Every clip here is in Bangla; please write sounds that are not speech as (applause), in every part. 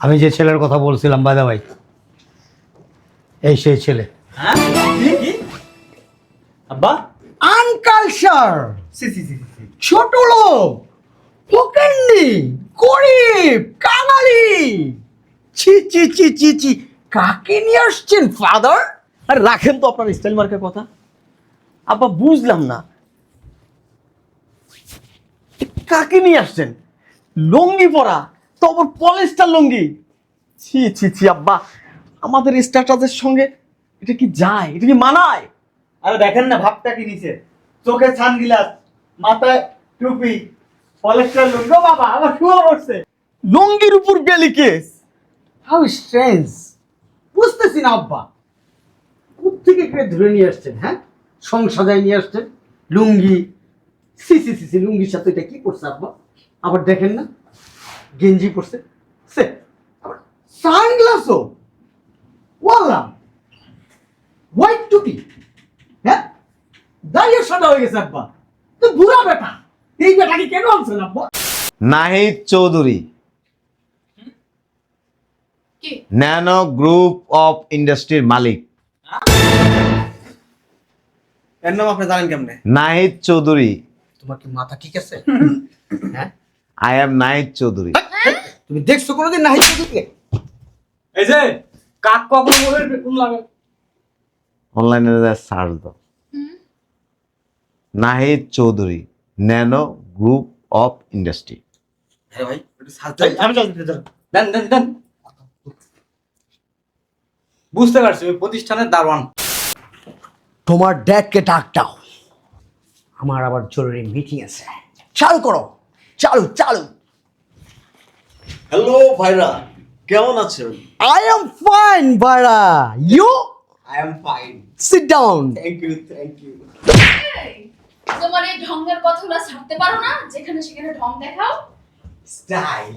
আমি যে ছেলের কথা বলছিলাম বাদা ভাই এই সেই ছেলে। হ্যাঁ? আব্বা? আনকালচার ছোট লোক ফকেন্ডি গরিব কাঙালি। ছি ছি ছি ছি ছি। কাকে নিয়ে আসছেন ফাদার আরে রাখেন তো আপনার স্টাইল মার্কের কথা। আব্বা বুঝলাম না। কাকে নিয়ে আসছেন? লুঙ্গি পরা তো আবার পলিস্টার লুঙ্গি। ছি ছি ছি আব্বা। আমাদের স্ট্যাটাসের সঙ্গে এটা কি যায়? এটা কি মানায়? আরে দেখেন না ভাবটা কি নিছে চোখে সানগ্লাস মাথায় টুপি পলেস্টার লুঙ্গো। বাবা আবার শুয়ে পড়ছে। লুঙ্গির উপর বেলি কেস। হাউ স্ট্রেঞ্জ বুঝতেছি না আব্বা। কোথেকে কে ধরে নিয়ে আসছেন হ্যাঁ? সংসাদায় নিয়ে আসছেন লুঙ্গি। সি সি সি সি লুঙ্গির সাথে এটা কি করছে আব্বা? আবার দেখেন না। গেঞ্জি পরছে। সে আবার সানগ্লাসও। ওয়াল্লাহ হোয়াইট টুপি। হ্যাঁ? দাঁড়িয়ে সাদা হয়ে গেছে আব্বা তো বুড়া বেটা এই বেটাকে কেন আনছেন আব্বা? নাহিদ চৌধুরী। কি? ন্যানো গ্রুপ অফ ইন্ডাস্ট্রির মালিক। এর নাম আপনি জানেন কেমনে? নাহিদ চৌধুরী। তোমার কি মাথা ঠিক আছে? (laughs) হ্যাঁ? আই এম নাহিদ চৌধুরী তুমি দেখছ কোনোদিন না হিসেবে এই যে কাক কখন বলে কোন লাগে অনলাইনে সার্চ দাও। Nahid Chowdhury nano group of industry. হ্যাঁ ভাই একটু সাহায্য আমি চল দেন দেন দেন। বুঝতে পারছি ওই প্রতিষ্ঠানের দারোয়ান। তোমার ড্যাডকে ডাক দাও। আমার আবার জরুরি মিটিং আছে। চালু করো। চালু চালু। হ্যালো ভাইরা। কেমন আছেন? আই এম ফাইন বারা you I am fine sit down thank you thank you তোমার এই ঢঙ্গের কথাগুলো ছাড়তে পারো না? যেখানে সেখানে ঢং দেখাও। স্টাইল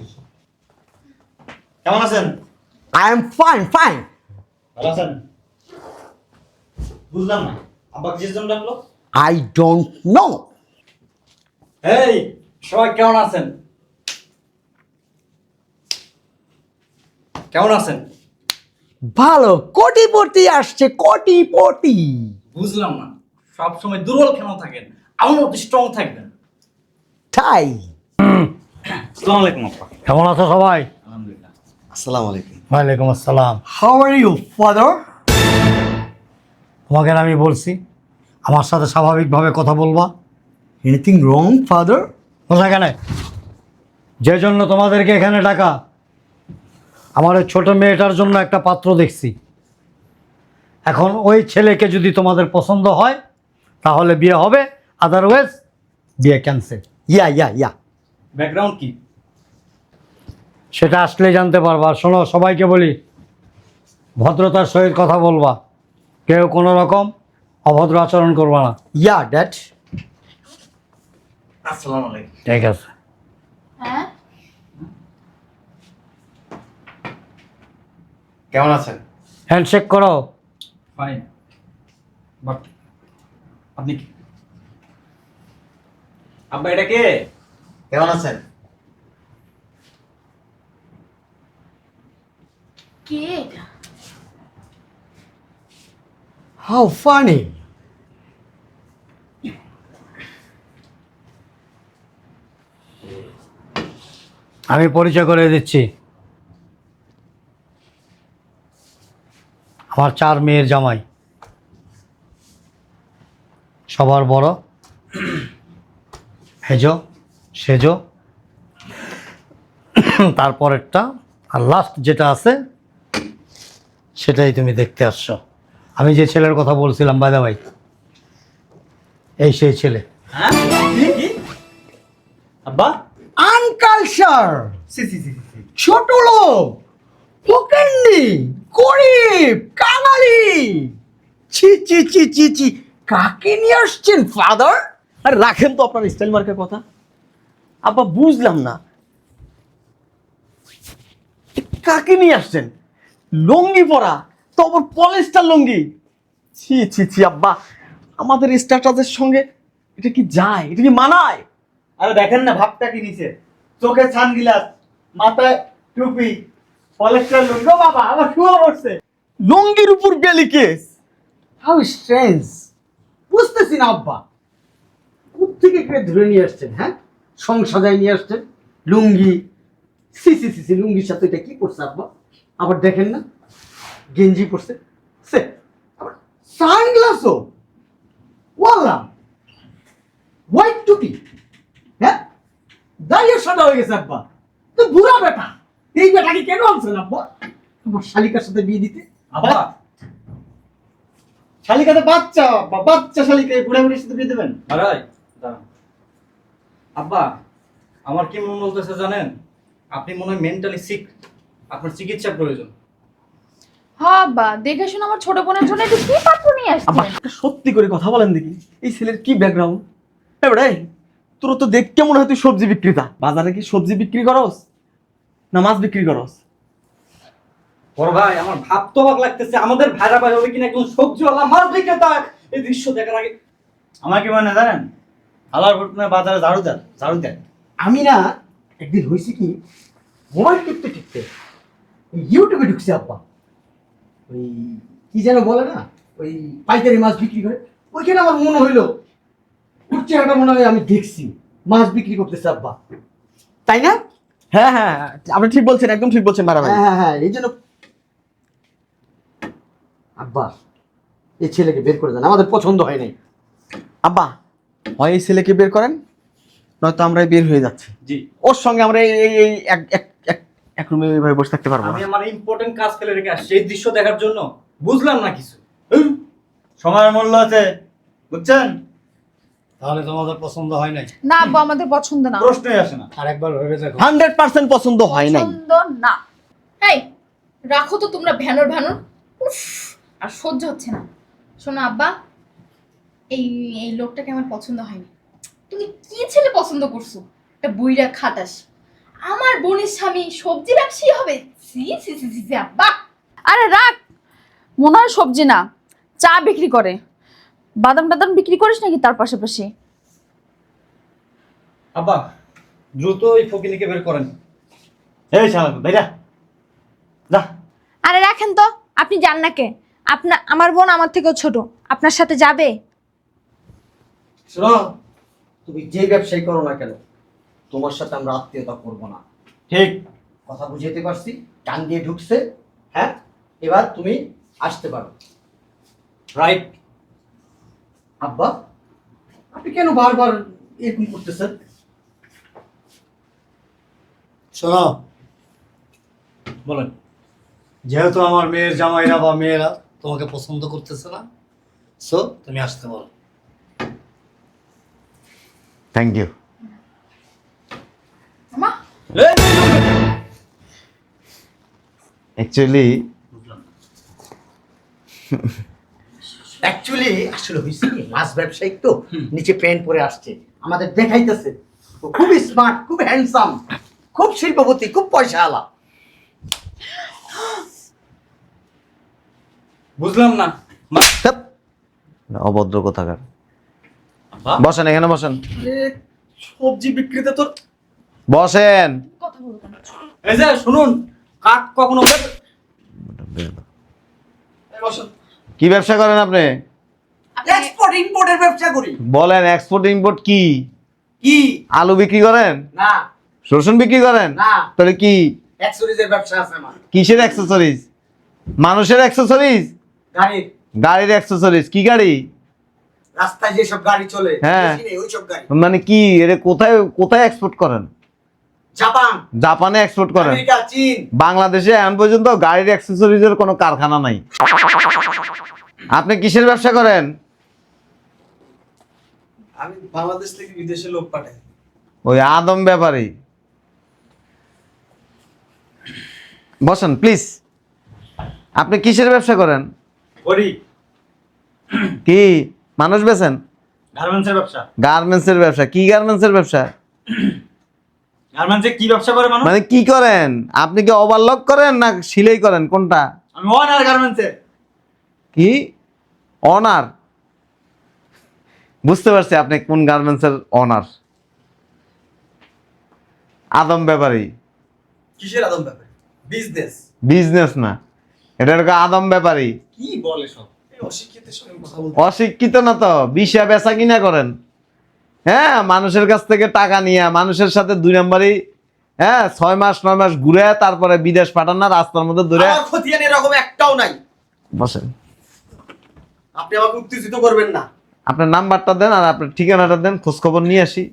কেমন আছেন? আই এম ফাইন ফাইন ভালো আছেন? বুঝলাম না। আব্বা কিসের জন্য ডাকলো? আই ডোন্ট নো এই সবাই কেমন আছেন? কেমন আছেন? ভালো কোটিপতি আসছে কোটিপতি। বুঝলাম না সব সময় দুর্বল কেন থাকেন? আমার মতো স্ট্রং থাকবেন। তাই। আসসালামু আলাইকুম আপা। কেমন আছো সবাই? আলহামদুলিল্লাহ। আসসালামু আলাইকুম। ওয়ালাইকুম আসসালাম। হাউ আর ইউ ফাদার তোমাকে আমি বলছি আমার সাথে স্বাভাবিকভাবে কথা বলবা। এনিথিং রং ফাদার কোথায় কেন? যে জন্য তোমাদেরকে এখানে ডাকা। আমার ওই ছোট মেয়েটার জন্য একটা পাত্র দেখছি। এখন ওই ছেলেকে যদি তোমাদের পছন্দ হয় তাহলে বিয়ে হবে আদারওয়াইজ বিয়ে ক্যান্সেল ইয়া ইয়া ইয়া। ব্যাকগ্রাউন্ড কি? সেটা আসলে জানতে পারবা। শোনো সবাইকে বলি ভদ্রতার সহিত কথা বলবা। কেউ কোনো রকম অভদ্র আচরণ করবা না। ইয়া ড্যাট আসসালামু আলাইকুম। ঠিক আছে। হ্যাঁ? কেমন আছেন? হ্যান্ডশেক করো। ফাইন বাট আপনি কি? আব্বা এটা কে? কেমন আছেন? কে এটা? হাউ ফানি আমি পরিচয় করে দিচ্ছি। আমার চার মেয়ের জামাই। সবার বড়। হেজো, সেজো। তারপরেরটা, আর লাস্ট যেটা আছে, সেটাই তুমি দেখতে আসছো। আমি যে ছেলের কথা বলছিলাম বাদা ভাই এই সেই ছেলে। হ্যাঁ? আব্বা? সি ছোট লোক ফকেন্ডি গরিব কাঙালি। ছি ছি ছি ছি ছি। কাকে নিয়ে আসছেন ফাদার? আরে রাখেন তো আপনার স্টাইল মার্কের কথা। আব্বা বুঝলাম না। কাকে নিয়ে আসছেন? লুঙ্গি পরা তো আবার পলিস্টার লুঙ্গি। ছি ছি ছি আব্বা আমাদের স্ট্যাটাসের সঙ্গে এটা কি যায়? এটা কি মানায়? আরে দেখেন না ভাবটা কি নিছে? চোখে সানগ্লাস মাথায় টুপি পলেস্টার লুঙ্গি বাবা আমার শুয়ে পড়ছে লুঙ্গির উপর বেলি কেস। হাউ স্ট্রেঞ্জ বুঝতেছি না আব্বা। কোথেকে করে ধরে নিয়ে আসছেন হ্যাঁ? সংসাদায় নিয়ে আসছেন লুঙ্গি। সি সি সি সি লুঙ্গির সাথে এটা কি করছে আব্বা? আবার দেখেন না গেঞ্জি পরছে। সে আবার সানগ্লাসও। ওয়াল্লাম হোয়াইট টুপি। দাঁড়িয়ে সাদা হয়ে গেছে আব্বা। তো বুড়া বেটা এই বেটাকে কেন আনছেন আব্বা? আমার শালিকার সাথে বিয়ে দিতে। আব্বা শালিকাতে বাচ্চা বা বাচ্চা শালিকা বুড়া বুড়ির সাথে বিয়ে দেবেন? দাঁড়ান। আব্বা আমার কি মন বলতেছে জানেন? আপনি মনে হয় মেন্টালি সিক আপনার চিকিৎসা প্রয়োজন। হ্যাঁ বা দেখে শুনে আমার ছোট বোনের জন্য একটু কি পাত্র নিয়ে আব্বা আসছেন? সত্যি করে কথা বলেন দেখি। এই ছেলের কি ব্যাকগ্রাউন্ড এবারে তোর তো দেখতে মনে হয় তুই সবজি বিক্রেতা। বাজারে কি সবজি বিক্রি করস? না মাছ বিক্রি করস? বড় ভাই আমার ভাব তো অবাক লাগতেছে। আমাদের ভাইরা ভাই হবে কিনা একজন সবজিওয়ালা মাছ বিক্রেতা? এই দৃশ্য দেখার আগে আমার কি মনে জানেন? হালার ঘটনা বাজারে ঝাড়ু দেন ঝাড়ু দেন। আমি না একদিন হয়েছে কি মোবাইল টিপতে টিপতে ওই ইউটিউবে ঢুকছে আব্বা। ওই কি যেন বলে না? ওই পাইকারি মাছ বিক্রি করে। ওইখানে আমার মনে হইল ওর চেহারাটা মনে হয় আমি দেখছি। মাছ বিক্রি করতেছে আব্বা। তাই না? হ্যাঁ হ্যাঁ হ্যাঁ, আপনি ঠিক বলছেন একদম ঠিক বলছেন মারা ভাই হ্যাঁ হ্যাঁ হ্যাঁ এই জন্য আব্বা এই ছেলেকে বের করে দেন আমাদের পছন্দ হয় নাই। আব্বা হয় এই ছেলেকে বের করেন নয়তো আমরা বের হয়ে যাচ্ছি। জি। ওর সঙ্গে আমরা এই এই- এক এক এক এক রুমে এইভাবে বসে থাকতে পারব আমি আমার ইম্পর্টেন্ট কাজ ফেলে রেখে আসছি এই দৃশ্য দেখার জন্য। বুঝলাম না কিছু। সময়ের মূল্য আছে বুঝছেন? তাহলে তোমাদের পছন্দ হয় নাই? না আব্বু আমাদের পছন্দ না। প্রশ্নই আসে না। আর একবার ভেবে দেখো। হান্ড্রেড পার্সেন্ট পছন্দ হয় নাই। পছন্দ না। এই রাখো তো তোমরা ভ্যানর ভ্যানর উফ আর সহ্য হচ্ছে না। শোনো আব্বা এই এই লোকটাকে আমার পছন্দ হয়নি। তুমি কি ছেলে পছন্দ করছ? একটা বুইরা খাটাস। আমার বোনের স্বামী সবজি ব্যবসায়ী হবে? সি সি সি সি, আব্বা। আরে রাখ মনে হয় সবজি না চা বিক্রি করে। বাদাম টাদাম বিক্রি করিস নাকি তার পাশাপাশি? আব্বা দ্রুত এই ফকিনিকে বের করেন। এই শালা ভাইরা যা। আরে রাখেন তো আপনি যান না কে? আপনার আমার বোন আমার থেকেও ছোট আপনার সাথে যাবে? শোনো তুমি যে ব্যবসায়ী করো না কেন তোমার সাথে আমরা আত্মীয়তা করব না। ঠিক। কথা বুঝাইতে পারছি টান দিয়ে ঢুকছে হ্যাঁ? এবার তুমি আসতে পারো। রাইট আব্বা আপনি কেন বারবার এরকম করতেছেন? শোনো। বলেন। যেহেতু আমার মেয়ের জামাইরা বা মেয়েরা তোমাকে পছন্দ করতেছে না সো তুমি আসতে পারো থ্যাংক ইউ অ্যাকচুয়ালি অ্যাকচুয়ালি আসলে হয়েছে কি মাছ ব্যবসায়ী তো নিচে প্যান্ট পরে আসছে। আমাদের দেখাইতেছে। ও খুব স্মার্ট খুব হ্যান্ডসাম খুব শিল্পপতি খুব পয়সা আলা বুঝলাম না। অভদ্র কোথাকার। বসেন এখানে বসেন। সবজি বিক্রেতা তোর বসেন। এই যে শুনুন কাক কখনো বসেন। কি ব্যবসা করেন আপনি? এক্সপোর্ট ইম্পোর্টের ব্যবসা করি। বলেন এক্সপোর্ট ইম্পোর্ট কি? কি? আলু বিক্রি করেন? না। রসুন বিক্রি করেন? না। তাহলে কি? অ্যাক্সেসরিজের ব্যবসা আছে আমার। কিসের অ্যাক্সেসরিজ মানুষের অ্যাক্সেসরিজ গাড়ির। গাড়ির অ্যাক্সেসরিজ কি গাড়ি? রাস্তায় যেসব গাড়ি চলে হ্যাঁ। ওইসব গাড়ি। মানে কি এটা কোথায় কোথায় এক্সপোর্ট করেন? জাপান। জাপানে এক্সপোর্ট করেন? আমেরিকা চীন। বাংলাদেশে এখন পর্যন্ত গাড়ির অ্যাক্সেসরিজের কোনো কারখানা নাই। আপনি কিসের ব্যবসা করেন? আমি বাংলাদেশ থেকে বিদেশে লোক পাঠাই। ওই আদম ব্যাপারী। বসেন প্লিজ আপনি কিসের ব্যবসা করেন? করি। কি? মানুষ বেছেন গার্মেন্টসের ব্যবসা। গার্মেন্টসের ব্যবসা। কি গার্মেন্টসের ব্যবসা? গার্মেন্টসে কি ব্যবসা করে মানুষ? মানে কি করেন? আপনি কি ওভারলক করেন না সিলাই করেন? কোনটা? আমি ওয়ানার গার্মেন্টসে। কি? অনার বুঝতে পারছি আপনি কোন গার্মেন্টসের অনার আদম ব্যাপারী। কিসের আদম ব্যাপারে? বিজনেস বিজনেস না। এটা হলো আদম ব্যাপারী। কি বলে সব? অশিক্ষিত না তো বিষা বেচা কিনা করেন। হ্যাঁ মানুষের কাছ থেকে টাকা নিয়ে মানুষের সাথে দুই নম্বরই হ্যাঁ ছয় মাস নয় মাস ঘুরে তারপরে বিদেশ পাঠান না রাস্তার মধ্যে দূরে খতিয়ান এরকম একটাও নাই। বসেন। আপনি আমাকে উত্তেজিত করবেন না। আপনার নাম্বারটা দেন আর আপনার ঠিকানাটা দেন খোঁজখবর নিয়ে আসি।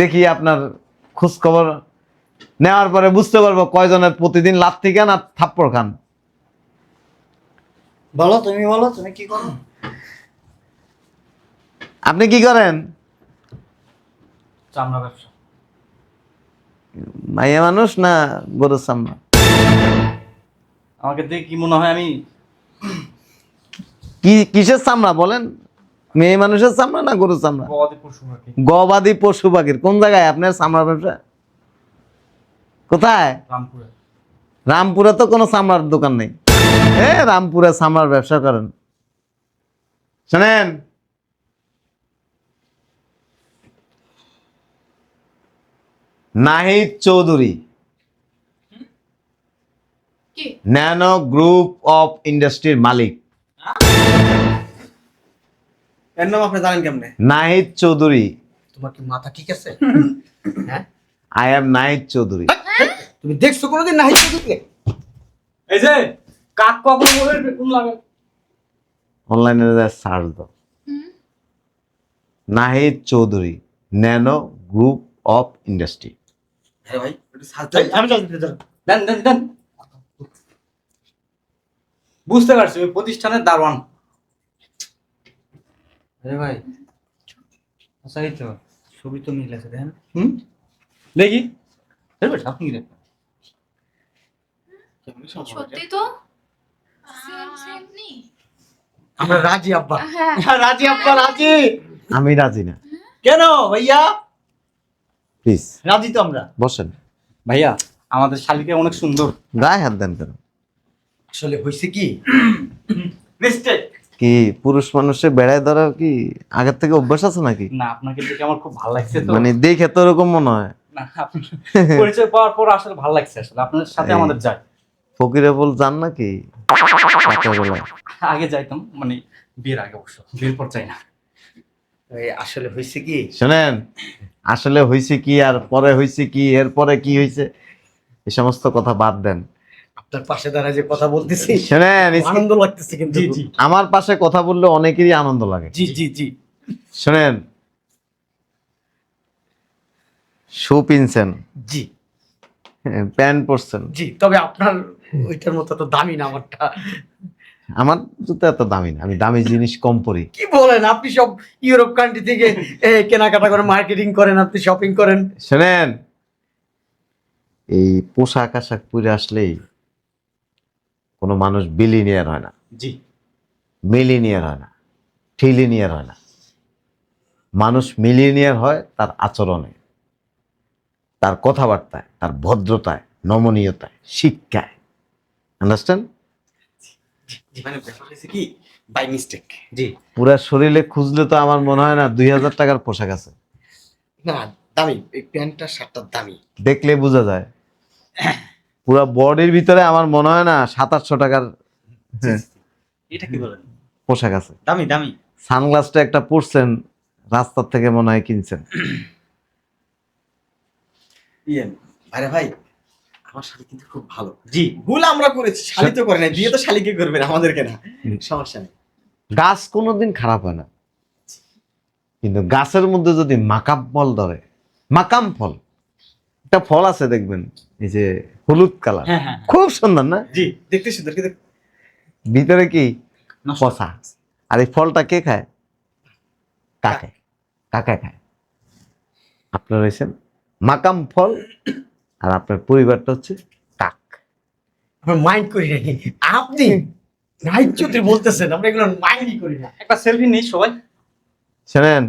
দেখি আপনার খোঁজখবর নেওয়ার পরে বুঝতে পারব কয়জনের প্রতিদিন লাথি খান আর থাপ্পড় খান। বলো তুমি বলো তুমি কি করো? আপনি কি করেন? চামড়া ব্যবসা। মাইয়া মানুষ না গরুর চামড়া? আমাকে দেখে কি মনে হয় আমি কি কিসের চামড়া বলেন? মেয়ে মানুষের চামড়া না গরুর চামড়া? গবাদি পশু পাখি। গবাদি পশু পাখির। কোন জায়গায় আপনার চামড়ার ব্যবসা? কোথায়? রামপুরে। রামপুরে তো কোনো চামড়ার দোকান নেই। এ রামপুরে চামড়ার ব্যবসা করেন। শোনেন। Nahid Chowdhury. Nano group of ইন্ডাস্ট্রির মালিক। এর নাম আপনি জানেন কেমনে? নাহিদ চৌধুরী। তোমার কি মাথা ঠিক আছে? (laughs) হ্যাঁ? I am Nahid Chowdhury. তুমি দেখছ কোনোদিন না হিসেবে এই যে কাক কখন বলে কোন লাগে অনলাইনে সার্চ দাও। Nahid Chowdhury nano group of industry. হ্যাঁ ভাই আমি দেন দেন দেন। বুঝতে পারছি ওই প্রতিষ্ঠানের দারোয়ান। আরে ভাই আচ্ছা এই তো ছবি তো মিল আছে দেখেন। হুম? দেখি। দেখবে আপনি কি দেখবেন সত্যি তো? আমরা রাজি আব্বা। হ্যাঁ। (laughs) রাজি আব্বা রাজি। আমি রাজি না। কেন ভাইয়া? প্লিজ রাজি তো আমরা। বসেন। ভাইয়া আমাদের শালিকা অনেক সুন্দর। গায়ে হাত দেন কেন? আসলে হয়েছে কি? মিস্টেক কি পুরুষ মানুষে বেড়ায় ধরার কি আগের থেকে অভ্যাস আছে নাকি? না আপনাকে দেখে আমার খুব ভালো লাগছে তো। মানে দেখে তো ওরকম মনে হয়। না পরিচয় পাওয়ার পর আসলে ভালো লাগছে আসলে। আপনার সাথে আমাদের যায় ফকিরে বল যান নাকি? আগে যাইতাম মানে বিয়ের আগে অবশ্য। বিয়ের পর চাই না। এই আসলে হয়েছে কি? শোনেন আসলে হয়েছে কি আর পরে হয়েছে কি? এরপরে কি হয়েছে এই সমস্ত কথা বাদ দেন। আপনার পাশে দাঁড়ায় যে কথা বলতেছি শোনেন আনন্দ লাগতেছে কিন্তু জি জি। আমার পাশে কথা বললে অনেকেরই আনন্দ লাগে। জি জি জি। শোনেন শু পিনছেন। জি। প্যান্ট পরছেন। জি তবে আপনার ওইটার মতো তো দামি না আমারটা। আমার জুতো এত দামি না আমি দামি জিনিস কম পরি। কি বলেন আপনি সব ইউরোপ কান্ট্রি থেকে কেনাকাটা করেন মার্কেটিং করেন আপনি শপিং করেন। শোনেন এই পোশাক আশাক পরে আসলেই কোনো মানুষ বিলিনিয়ার হয় না। জি। মিলিনিয়ার হয় না। ট্রিলিনিয়ার হয় না। মানুষ মিলিনিয়ার হয় তার আচরণে তার কথাবার্তায় তার ভদ্রতায় নমনীয়তায় শিক্ষায়। আন্ডারস্ট্যান্ড মানে ব্যাপার হয়েছে কি বাই মিস্টেক জি। পুরা শরীরে খুঁজলে তো আমার মনে হয় না দুই হাজার টাকার পোশাক আছে। না দামি। এই প্যান্টটা শার্টটার দামি। দেখলে বোঝা যায়। পুরা বডির ভিতরে আমার মনে হয় না সাত আটশো টাকার হ্যাঁ, এটা কি বলেন? পোশাক আছে। দামি দামি। সানগ্লাসটা একটা পরছেন রাস্তার থেকে মনে হয় কিনছেন। ইয়ে আরে ভাই আমার শালি কিন্তু খুব ভালো। জি ভুল আমরা করেছি শালি তো করে নাই বিয়ে তো শালিকে করবেন আমাদেরকে না? সমস্যা নেই। গাছ কোনোদিন খারাপ হয় না। কিন্তু গাছের মধ্যে যদি মাকাম ফল ধরে মাকাম ফল একটা ফল আছে দেখবেন এই যে হলুদ কালার। হ্যাঁ হ্যাঁ খুব সুন্দর না? জি দেখতে সুন্দর কিন্তু ভিতরে কি। পচা আর এই ফলটা কে খায়? কাকে। কাকা খায়। আপনার হয়েছেন মাকাম ফল আর আপনার পরিবারটা হচ্ছে কাক। আমরা মাইন্ড করি নাই। আপনি নাইট চৌধুরী বলতেছেন আমরা এগুলো মাইন্ডই করি না। একটা সেলফি নিই সবাই। শোনেন।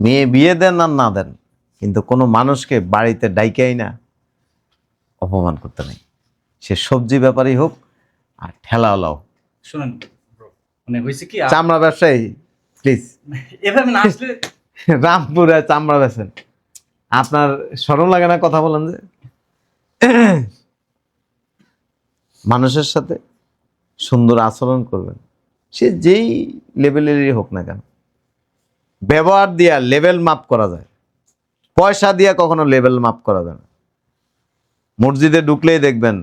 মেয়ে বিয়ে দেন আর না দেন। কিন্তু কোনো মানুষকে বাড়িতে ডাইকাই না অপমান করতে নেই। সে সবজি ব্যাপারই হোক আর ঠেলাওয়ালাও শুনেন মানে হয়েছে কি চামড়া ব্যবসায়ী প্লিজ এভাবে না আসলে (laughs) রামপুরে চামড়া বেছেন আপনার সরম লাগে না কথা বলেন যে? (clears throat) মানুষের সাথে সুন্দর আচরণ করবেন। সে যেই লেভেলেরই হোক না কেন ব্যবহার দিয়া লেভেল মাপ করা যায়। পয়সা দিয়ে কখনো লেভেল মাপ করা যায় না। মসজিদে ঢুকলেই দেখবেন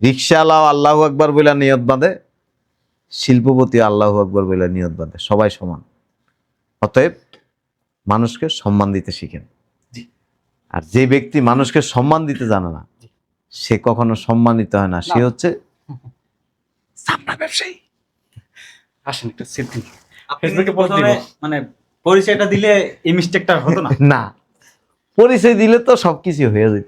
রিক্সাওয়ালাও আল্লাহ একবার বলে নিয়ত বাঁধে শিল্পপতি আল্লাহ একবার বলে নিয়ত বাঁধে সবাই সমান। অতএব মানুষকে সম্মান দিতে শিখেন। আর যে ব্যক্তি মানুষকে সম্মান দিতে জানে না সে কখনো সম্মানিত হয় না সে হচ্ছে ব্যবসায়ী। আসেন একটু ফেসবুকে পোস্ট দিব। মানে পরিচয়টা দিলে এই মিস্টেকটা হতো না? (laughs) না। পরিচয় দিলে তো সবকিছু হয়ে যেত।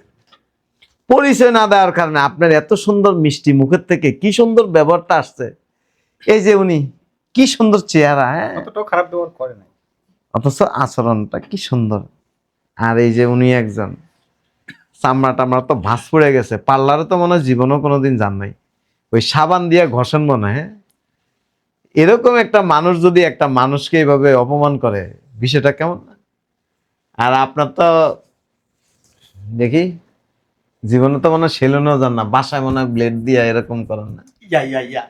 পরিচয় না দেওয়ার কারণে আপনার এত সুন্দর মিষ্টি মুখের থেকে কি সুন্দর ব্যবহারটা আসছে। এই যে উনি কি সুন্দর চেহারা হ্যাঁ? অতটাও খারাপ ব্যবহার করে না অথচ আচরণটা কি সুন্দর। আর এই যে উনি একজন চামড়া টামড়া তো ভাস পড়ে গেছে পার্লারে তো মনে হয় জীবনও কোনোদিন যান নাই। ওই সাবান দিয়ে ঘষেন মনে হয় হ্যাঁ? এরকম একটা মানুষ যদি একটা মানুষকে এইভাবে অপমান করে বিষয়টা কেমন? না আর আপনার তো দেখি জীবনে তো মনে হয় সেলুনও যান না বাসায় মনে হয় ব্লেড দিয়ে এরকম করেন না। ইয়া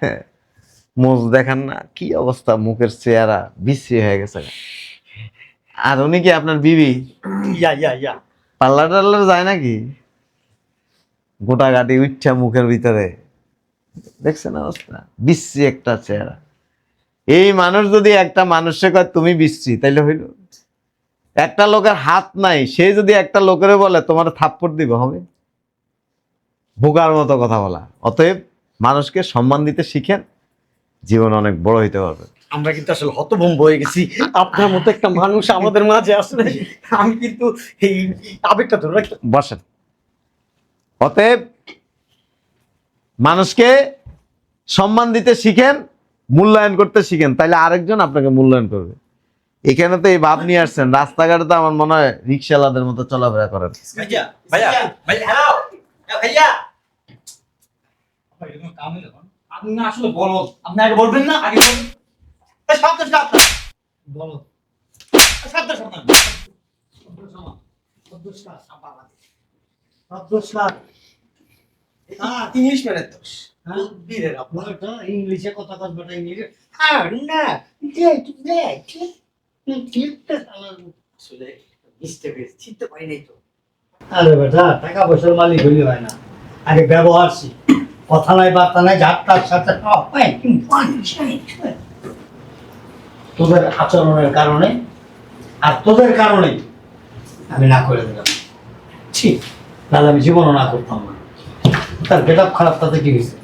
মুখ দেখান না কি অবস্থা মুখের চেহারা বিশ্রী হয়ে গেছে। আর উনি কি আপনার বিবি? পার্লার টার্লার যায় নাকি? গোটা গাটি উঠছে মুখের ভিতরে। দেখছেন অবস্থা? বিশ্রী একটা চেহারা। এই মানুষ যদি একটা মানুষে কয় তুমি বিশ্রী তাইলে হইল। একটা লোকের হাত নাই সে যদি একটা লোকের বলে তোমার থাপ্পড় দিবে হবে? বোকার মতো কথা বলা। অতএব মানুষকে সম্মান দিতে শিখেন জীবন অনেক বড় হইতে পারবে। আমরা কিন্তু আসলে হতভম্ব হয়ে গেছি। আপনার মতো একটা মানুষ আমাদের মাঝে আসলে আমি কিন্তু এই আবেগটা ধরে রাখতে বসেন। অতএব মানুষকে সম্মান দিতে শিখেন মূল্যায়ন করতে শিখেন তাইলে আরেকজন আপনাকে মূল্যায়ন করবে। এখানে তো এই ভাব নিয়ে আসছেন রাস্তাঘাটে তো আমার মনে হয় রিক্সাওয়ালাদের মতো চলাফেরা করেন। ভাইয়া ভাইয়া ভাইয়া হ্যালো ভাইয়া। আপনি না আসলে বলো আপনি আগে বলবেন না আগে বলবেন। এই শব্দ শব্দ বলো শব্দ শব্দ ইংলিশ মেরে দোষ। বীরের আপনার আপনারটা ইংলিশে কথা কন ইংলিশে। আর না দে দে চিন্তা আসলে বুঝতে পেরেছি চিনতে পারি নাই তো। আরে বেটা টাকা পয়সার মালিক হইলে হয় না। আগে ব্যবহার। কথা নাই বার্তা নাই যাত্রার সাথে হয়। তোদের আচরণের কারণে আর তোদের কারণে আমি না করে দিলাম। ঠিক তাহলে আমি জীবনও না করতাম না। তার গেট খারাপ তাতে কি হয়েছে?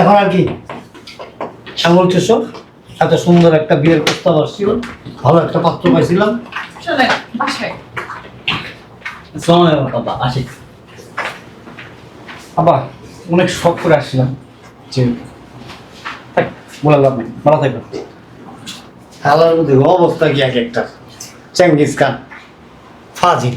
এখন আর কি? আঙুল চুষো এত সুন্দর একটা বিয়ের প্রস্তাব আসছিল। ভালো একটা পাত্র পাইছিলাম। চলে বাসায়। বাবা আসি। আবার অনেক শখ করে আসছিলাম। যে থাক, বলে লাভ নেই ভালো থাকবে খেলার মধ্যে অবস্থা কি এক একটা? চেঙ্গিস খান ফাজিল।